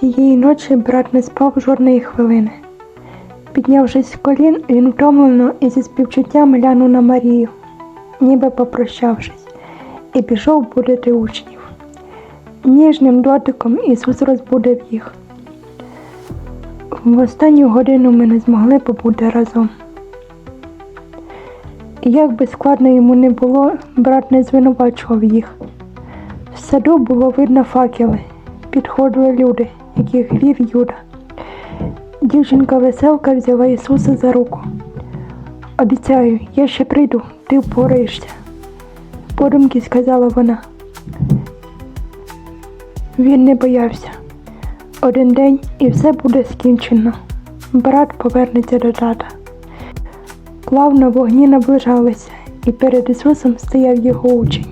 Тієї ночі брат не спав жодної хвилини. Піднявшись з колін, він втомлено і зі співчуттям глянув на Марію, ніби попрощавшись, і пішов будити учнів. Ніжним дотиком Ісус розбудив їх. В останню годину ми не змогли побути разом. Як би складно йому не було, брат не звинувачував їх. В саду було видно факели, підходили люди, яких вів Юда. Дівчинка веселка взяла Ісуса за руку. Обіцяю, я ще прийду, ти впораєшся. Подумки сказала вона. Він не боявся. Один день і все буде скінчено. Брат повернеться до тата. Плавно вогні наближалися, і перед Ісусом стояв його учень.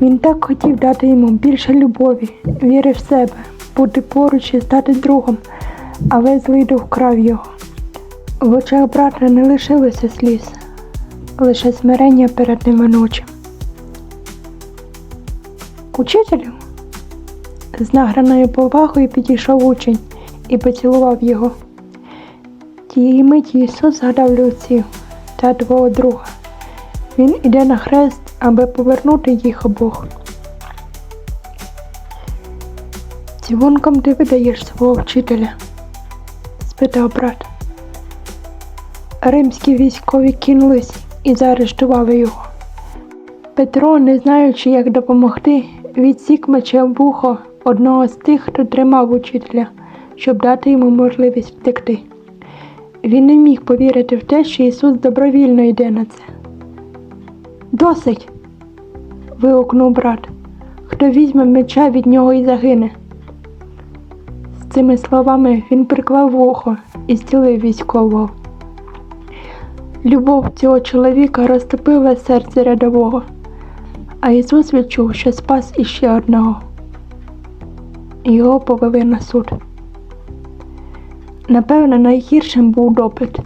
Він так хотів дати йому більше любові, віри в себе, бути поруч і стати другом, але злий дух вкрав його. В очах брата не лишилося сліз, лише смирення перед неминучим. Учителю, з награною повагою підійшов учень і поцілував його. Тієї миті Ісус згадав людців та твого друга. Він іде на хрест, аби повернути їх обох. Цілунком ти видаєш свого вчителя? спитав брат. Римські військові кинулись і заарештували його. Петро, не знаючи, як допомогти, відсік мечем вухо одного з тих, хто тримав учителя, щоб дати йому можливість втекти. Він не міг повірити в те, що Ісус добровільно йде на це. Досить. вигукнув брат. Хто візьме меча від нього і загине. Цими словами він приклав вухо і зцілив військового. Любов цього чоловіка розтопила серце рядового, а Ісус відчув, що спас іще одного. Його повели на суд. Напевно, найгіршим був допит.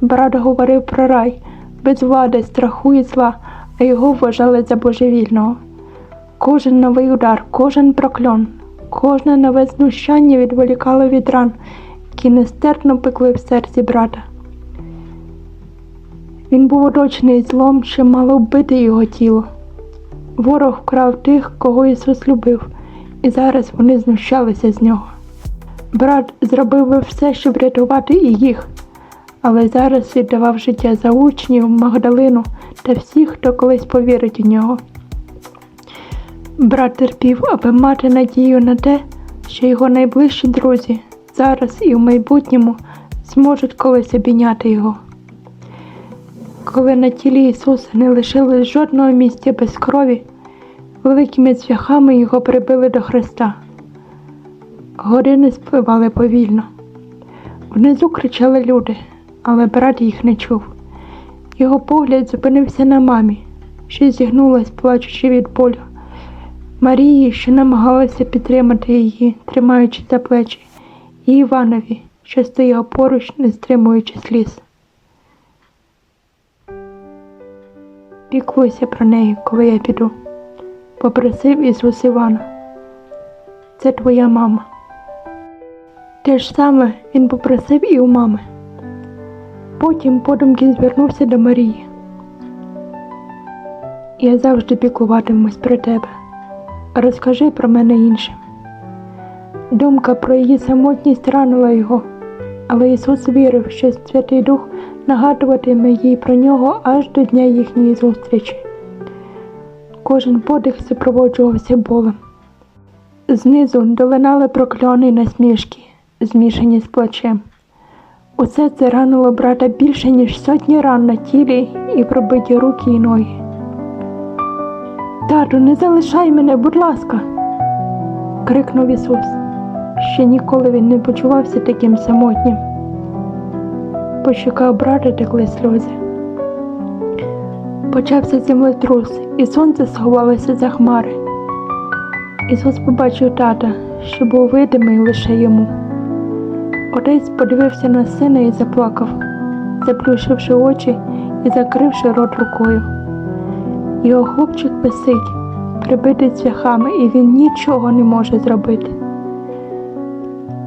Брат говорив про рай, без влади, страху і зла, а його вважали за божевільного. Кожен новий удар, кожен прокльон, кожне нове знущання відволікало від ран, які нестерпно пекли в серці брата. Він був оточений злом, що мало вбити його тіло. Ворог вкрав тих, кого Ісус любив, і зараз вони знущалися з нього. Брат зробив би все, щоб рятувати і їх, але зараз віддавав життя за учнів, Магдалину та всіх, хто колись повірить у нього. Брат терпів, аби мати надію на те, що його найближчі друзі зараз і в майбутньому зможуть колись обійняти його. Коли на тілі Ісуса не лишилось жодного місця без крові, великими цвяхами його прибили до Христа. Години спливали повільно. Внизу кричали люди, але брат їх не чув. Його погляд зупинився на мамі, що зігнулась, плачучи від болю. Марії, що намагалася підтримати її, тримаючи за плечі, і Іванові, що стояв поруч, не стримуючи сліз. Піклуйся про неї, коли я піду, попросив Ісус Івана. Це твоя мама. Те ж саме він попросив і у мами. Потім подумки звернувся до Марії. Я завжди піклуватимусь про тебе. Розкажи про мене іншим. Думка про її самотність ранила його, але Ісус вірив, що Святий Дух нагадуватиме їй про нього аж до дня їхньої зустрічі. Кожен подих супроводжувався болем. Знизу долинали прокльони насмішки, змішані з плачем. Усе це ранило брата більше, ніж сотні ран на тілі і пробиті руки й ноги. Тату, не залишай мене, будь ласка, крикнув Ісус. Ще ніколи він не почувався таким самотнім. По щоках брата текли сльози. Почався землетрус, і сонце сховалося за хмари. Ісус побачив тата, що був видимий лише йому. Отець подивився на сина і заплакав, заплющивши очі і закривши рот рукою. Його хлопчик висить, прибитий цвяхами, і він нічого не може зробити.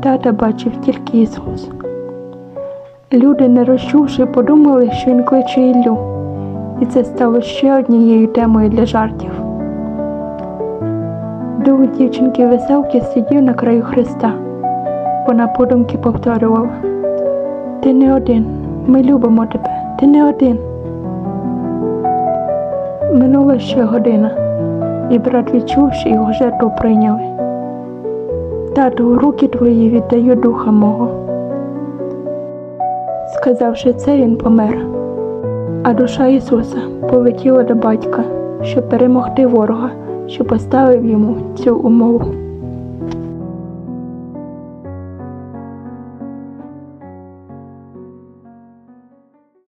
Тата бачив тільки Ісус. Люди, не розчувши, подумали, що він кличе Іллю, і це стало ще однією темою для жартів. Дух дівчинки веселки сидів на краю Христа. Вона подумки повторювала Ти не один, ми любимо тебе, ти не один. Минула ще година, і брат відчув, що його жертву прийняли. Тату, у руки твої віддаю духа мого. Сказавши це, він помер, а душа Ісуса полетіла до батька, щоб перемогти ворога, що поставив йому цю умову.